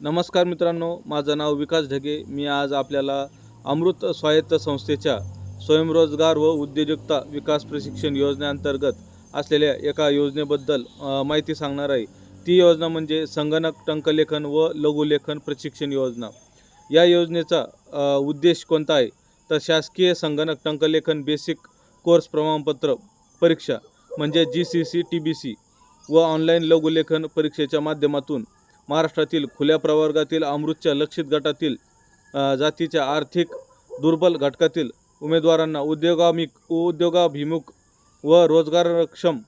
नमस्कार मित्रांनो माझं नाव विकास ढगे. मी आज आपल्याला अमृत स्वायत्त संस्थेच्या स्वयंरोजगार व उद्योजकता विकास प्रशिक्षण योजनेअंतर्गत असलेल्या एका योजनेबद्दल माहिती सांगणार आहे. ती योजना म्हणजे संगणक टंकलेखन व लघुलेखन प्रशिक्षण योजना. या योजनेचा उद्देश कोणता आहे? तर शासकीय संगणक टंकलेखन बेसिक कोर्स प्रमाणपत्र परीक्षा म्हणजे G C C T B C व ऑनलाईन लघुलेखन परीक्षेच्या माध्यमातून महाराष्ट्रातील खुल्या प्रवर्गातील अमृतच्या लक्षित गटातील जातीच्या आर्थिक दुर्बल घटकातील उमेदवारांना उद्योगामिक उद्योगाभिमुख व रोजगारक्षम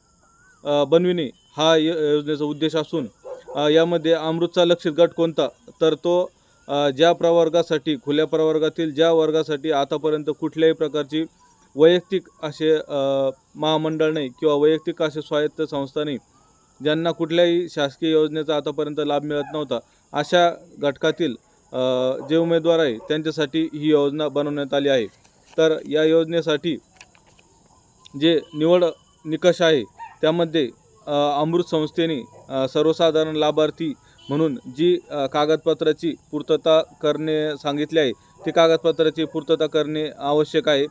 बनविणे हा य- योजनेचा उद्देश असून यामध्ये अमृतचा लक्षित गट कोणता? तर तो ज्या प्रवर्गासाठी खुल्या प्रवर्गातील ज्या वर्गासाठी आतापर्यंत कुठल्याही प्रकारची वैयक्तिक असे महामंडळ नाही किंवा वैयक्तिक असे स्वायत्त संस्था नाही ज्यांना कुठल्याही शासकीय योजनेचा आतापर्यंत लाभ मिळत नव्हता अशा घटकातील जे उमेदवार आहे त्यांच्यासाठी ही योजना बनवण्यात आली आहे. तर या योजनेसाठी जे निवड निकष आहे त्यामध्ये अमृत संस्थेने सर्वसाधारण लाभार्थी म्हणून जी कागदपत्राची पूर्तता करणे सांगितले आहे ती कागदपत्राची पूर्तता करणे आवश्यक आहे.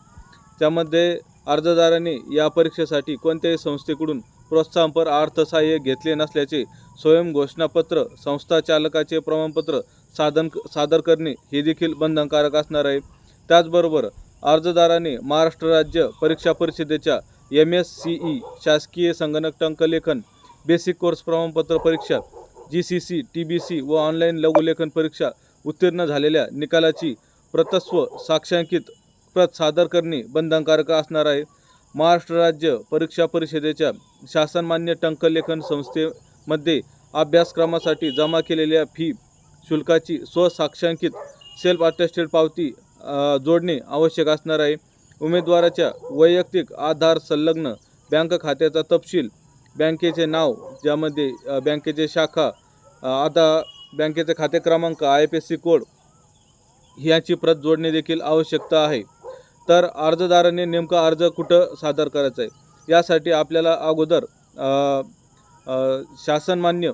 त्यामध्ये अर्जदाराने या परीक्षेसाठी कोणत्याही संस्थेकडून प्रोत्साहनपर अर्थसहाय्य घेतले नसल्याचे स्वयं घोषणापत्र संस्था चालकाचे प्रमाणपत्र साधन सादर करणे हे देखील बंधनकारक असणार आहे. त्याचबरोबर अर्जदाराने महाराष्ट्र राज्य परीक्षा परिषदेच्या एम एस सी ई शासकीय संगणक टंकलेखन बेसिक कोर्स प्रमाणपत्र परीक्षा G C C T B C व ऑनलाईन लघुलेखन परीक्षा उत्तीर्ण झालेल्या निकालाची प्रतस्व साक्षांकित प्रत सादर करणे बंधनकारक असणार आहे. महाराष्ट्र राज्य परीक्षा परिषदेच्या शासनमान्य टंकलेखन संस्थेमध्ये अभ्यासक्रमासाठी जमा केलेल्या फी शुल्काची स्वसाक्षांकित सेल्फ अटेस्टेड पावती जोडणे आवश्यक असणार आहे. उमेदवाराच्या वैयक्तिक आधार संलग्न बँक खात्याचा तपशील बँकेचे नाव ज्यामध्ये बँकेचे शाखा आता बँकेचे खाते क्रमांक I F S C code ह्याची प्रत जोडणे देखील आवश्यकता आहे. तर अर्जदाराने नेमका अर्ज कुठं सादर करायचा आहे यासाठी आपल्याला अगोदर शासनमान्य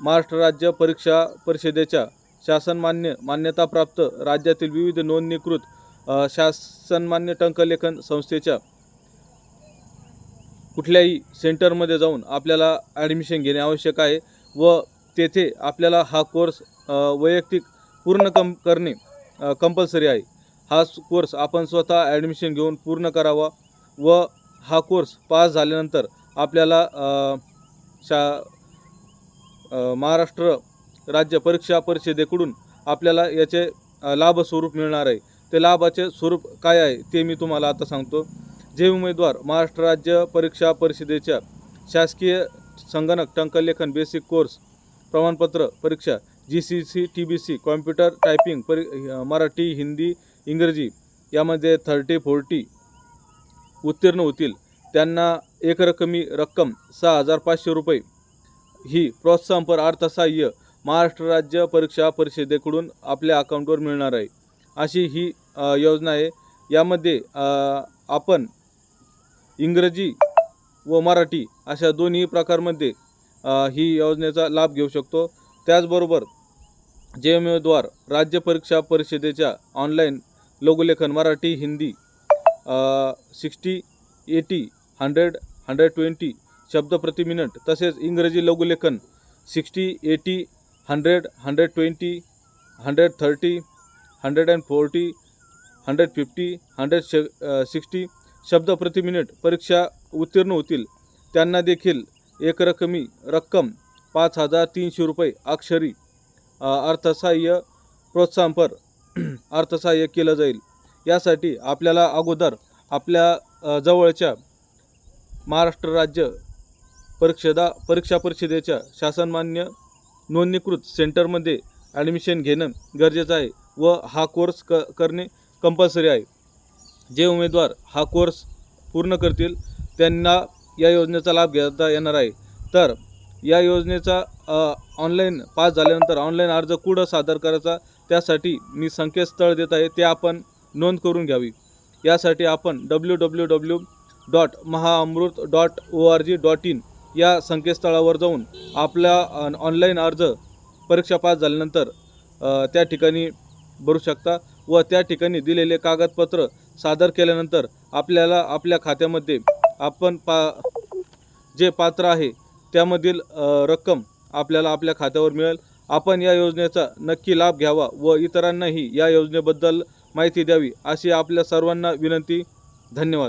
महाराष्ट्र राज्य परीक्षा परिषदेच्या शासनमान्य मान्यताप्राप्त राज्यातील विविध नोंदणीकृत शासनमान्य टंकलेखन संस्थेच्या कुठल्याही सेंटरमध्ये जाऊन आपल्याला ॲडमिशन घेणे आवश्यक आहे व तेथे आपल्याला हा कोर्स वैयक्तिक पूर्ण कम करणे कंपल्सरी आहे. हा कोर्स आपण स्वतः ॲडमिशन घेऊन पूर्ण करावा व हा कोर्स पास झाल्यानंतर आपल्याला शा महाराष्ट्र राज्य परीक्षा परिषदेकडून आपल्याला याचे लाभ स्वरूप मिळणार आहे. ते लाभाचे स्वरूप काय आहे ते मी तुम्हाला आता सांगतो. जे उमेदवार महाराष्ट्र राज्य परीक्षा परिषदेच्या शासकीय संगणक टंकलेखन बेसिक कोर्स प्रमाणपत्र परीक्षा G C C T B C computer typing परी मराठी हिंदी इंग्रजी यामध्ये थर्टी फोर्टी उत्तीर्ण होतील. त्यांना एकरकमी रक्कम सहा हजार पाचशे रुपये. ही प्रोत्साहनपर अर्थसहाय्य महाराष्ट्र राज्य परीक्षा परिषदेकडून आपल्या अकाउंटवर मिळणार आहे. अशी ही योजना आहे. यामध्ये आपण इंग्रजी व मराठी अशा दोन्ही प्रकारमध्ये ही योजनेचा लाभ घेऊ शकतो. त्याचबरोबर जे उमेदवार राज्य परीक्षा परिषदेच्या online लघुलेखन Marathi Hindi sixty eighty hundred hundred twenty शब्द प्रति मिनिट तसेच इंग्रजी लघुलेखन sixty eighty hundred hundred twenty hundred thirty hundred and forty hundred fifty hundred श सिक्स्टी शब्द प्रति मिनिट परीक्षा उत्तीर्ण होतील. त्यांना देखील एकरकमी रक्कम पाच हजार तीनशे रुपये अक्षरी अर्थसहाय्य प्रोत्साहनपर अर्थसहाय्य केलं जाईल. यासाठी आपल्याला अगोदर आपल्या जवळच्या महाराष्ट्र राज्य परीक्षदा परीक्षा परिषदेच्या शासनमान्य नोंदणीकृत सेंटरमध्ये ॲडमिशन घेणं गरजेचं आहे व हा कोर्स क करणे कंपल्सरी आहे. जे उमेदवार हा कोर्स पूर्ण करतील त्यांना या योजनेचा लाभ घेता येणार आहे. तर या योजनेचा ऑनलाईन पास झाल्यानंतर ऑनलाईन अर्ज कुठं सादर करायचा त्यासाठी मी संकेतस्थळ देत आहे ते आपण नोंद करून घ्यावी. यासाठी आपण W W W dot Mahaamrut dot O R G dot in या संकेतस्थळावर जाऊन आपला ऑनलाईन अर्ज परीक्षा पास झाल्यानंतर त्या ठिकाणी भरू शकता व त्या ठिकाणी दिलेले कागदपत्र सादर केल्यानंतर आपल्याला आपल्या खात्यामध्ये आपण पा जे पात्र आहे त्यामधील रक्कम आपल्याला आपल्या खात्यावर मिळेल. आपण या योजनेचा नक्की लाभ घ्यावा व इतरांनाही या योजनेबद्दल माहिती द्यावी अशी आपल्या सर्वांना विनंती. धन्यवाद.